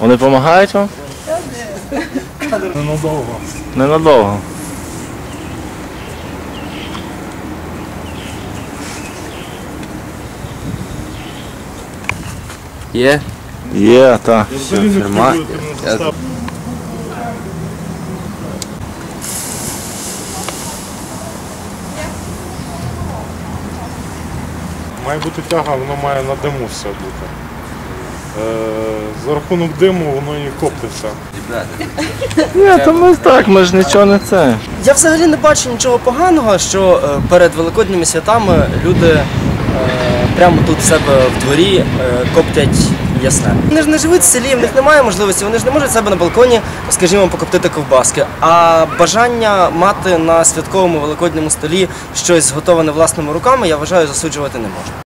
Вони допомагають вам? Ненадовго. Ненадовго. Є? Є, так. Все, фірма. Має бути тяга, воно має на диму все бути. Е, за рахунок диму воно і коптиться. Ні, то ми так, ми ж нічого не це. Я взагалі не бачу нічого поганого, що е, перед великодніми святами люди е, прямо тут в себе в дворі е, коптять ясне. Вони ж не живуть в селі, в них немає можливості, вони ж не можуть себе на балконі, скажімо, покоптити ковбаски. А бажання мати на святковому великодньому столі щось зготоване власними руками, я вважаю, засуджувати не можна.